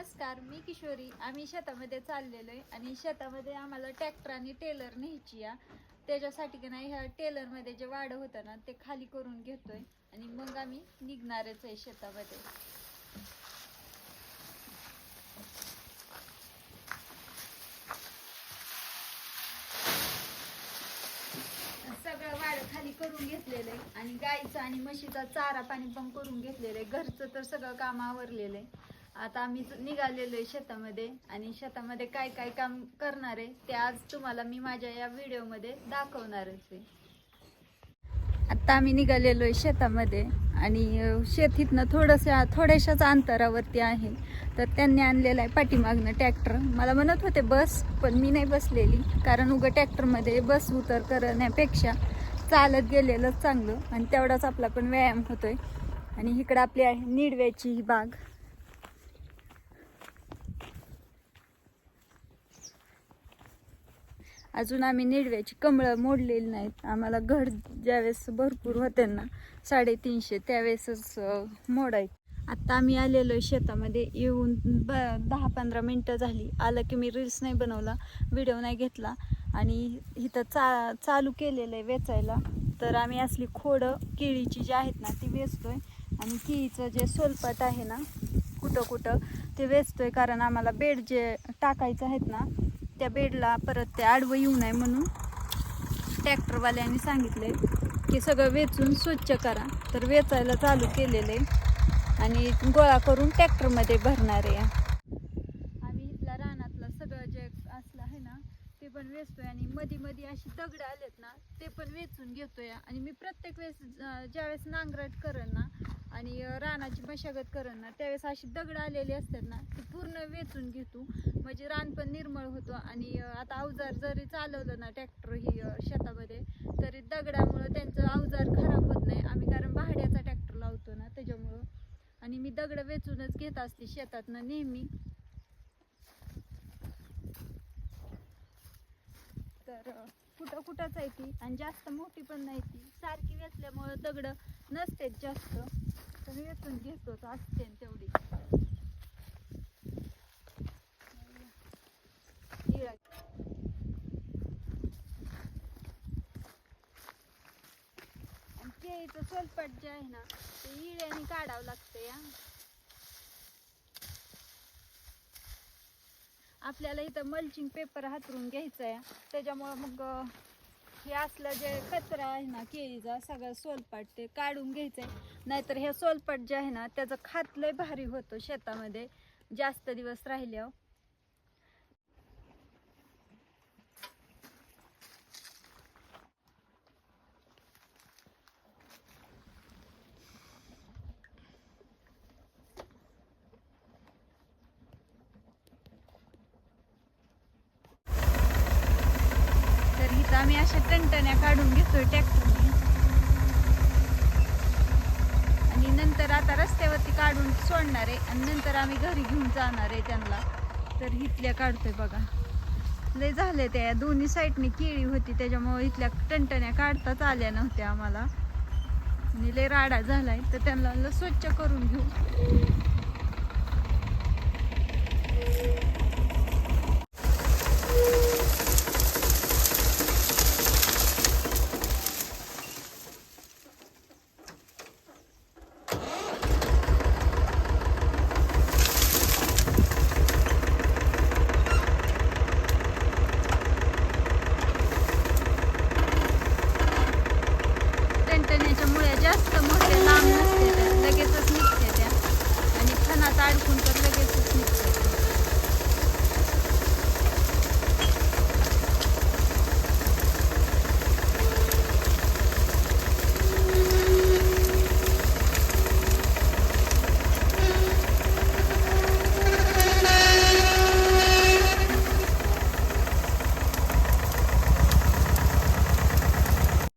नमस्कार मी किशोरी. आम्ही शेतामध्ये चाललेलो आहे आणि शेतामध्ये आम्हाला ट्रॅक्टर आणि टेलर न्यायची या त्याच्यासाठी की नाही ह्या टेलरमध्ये जे वाडं होतं ना ते खाली करून घेतोय आणि मग आम्ही निघणारच आहे शेतामध्ये. सगळं वाढ खाली करून घेतलेलं आहे आणि गाईचं आणि म्हशीचा चारा पाणी पण करून घेतलेलं आहे. घरचं तर सगळं काम आवरलेलं आहे. आता आम्ही निघालेलो आहे शेतामध्ये आणि शेतामध्ये काय काय काम करणार आहे ते आज तुम्हाला मी माझ्या या व्हिडिओमध्ये दाखवणारच आहे. आता आम्ही निघालेलो आहे शेतामध्ये आणि शेतीतनं थोडंसं थोड्याशाच अंतरावरती आहे. तर त्यांनी आणलेलं आहे पाठीमागनं ट्रॅक्टर. मला म्हणत होते बस पण मी नाही बसलेली कारण उगं ट्रॅक्टरमध्ये बस उतर करण्यापेक्षा चालत गेलेलंच चांगलं आणि तेवढाच आपला पण व्यायाम होतोय. आणि इकडं आपली आहे निडव्याची ही बाग. अजून आम्ही निडव्याची कमळं मोडलेली नाहीत. आम्हाला घड ज्यावेळेस भरपूर होते ना साडेतीनशे त्यावेळेसच अं, मोडायचे. आत्ता आम्ही आलेलो आहे शेतामध्ये. येऊन ब दहा पंधरा मिनटं झाली. आलं की मी रील्स नाही बनवला व्हिडिओ नाही घेतला. आणि इथं चा चालू केलेलं आहे वेचायला. तर आम्ही असली खोडं केळीची जी आहेत ना ती वेचतोय. आणि केळीचं जे सोलपट आहे ना कुठं कुठं ते वेचतोय. कारण आम्हाला बेड जे टाकायचं आहेत ना त्या बेडला परत ते आडवं येऊ नये म्हणून ट्रॅक्टरवाल्यांनी सांगितले की सगळं वेचून स्वच्छ करा. तर वेचायला चालू केलेले आणि गोळा करून ट्रॅक्टरमध्ये भरणार आहे. आम्ही इथला रानातला सगळं जे असलं आहे ना ते पण वेचतोय आणि मधी मधी अशी दगड आलेत ना ते पण वेचून घेतोय. आणि मी प्रत्येक वेळेस ज्यावेळेस नांगरट करेन ना आणि रानाची मशागत करण ना. त्यावेळेस अशी दगड आलेली असतात ना ती पूर्ण वेचून घेतो. म्हणजे रान पण निर्मळ होतो आणि आता अवजार जरी चालवलं ना ट्रॅक्टर ही शेतामध्ये तरी दगडामुळं त्यांचं अवजार खराब होत नाही. आम्ही कारण भाड्याचा ट्रॅक्टर लावतो ना त्याच्यामुळं. आणि मी दगड वेचूनच घेत असते शेतातनं नेहमी. तर कुठं कुठंच आहे ती. आणि जास्त मोठी पण नाही ती. सारखी वेचल्यामुळं दगड नसतेच जास्त. तर वेचून घेतोच असते तेवढी इळा. आणि केळीचं सोलपट जे आहे ना ते इळ्याने काढावं लागतं या आपल्याला इथं मल्चिंग पेपर हातरून घ्यायचा आहे त्याच्यामुळं मग हे असलं जे कचरा आहे ना केळीचा सगळं सोलपाट ते काढून घ्यायचं आहे नाहीतर हे सोलपाट जे आहे ना त्याचं खात लय भारी होतं शेतामध्ये. जास्त दिवस राहिल्यावर तर इथं आम्ही अशा टणटण्या काढून घेतोय ट्रॅक्टरने. आणि नंतर आता रस्त्यावरती काढून सोडणार आहे. आणि नंतर आम्ही घरी घेऊन जाणार आहे त्यांना. तर इथल्या काढतोय बघा. लय झाले त्या दोन्ही साईडने केळी होती. त्याच्यामुळे इथल्या टणटण्या काढताच आल्या नव्हत्या आम्हाला. आणि लय राडा झालाय. तर त्यांना स्वच्छ करून घेऊ.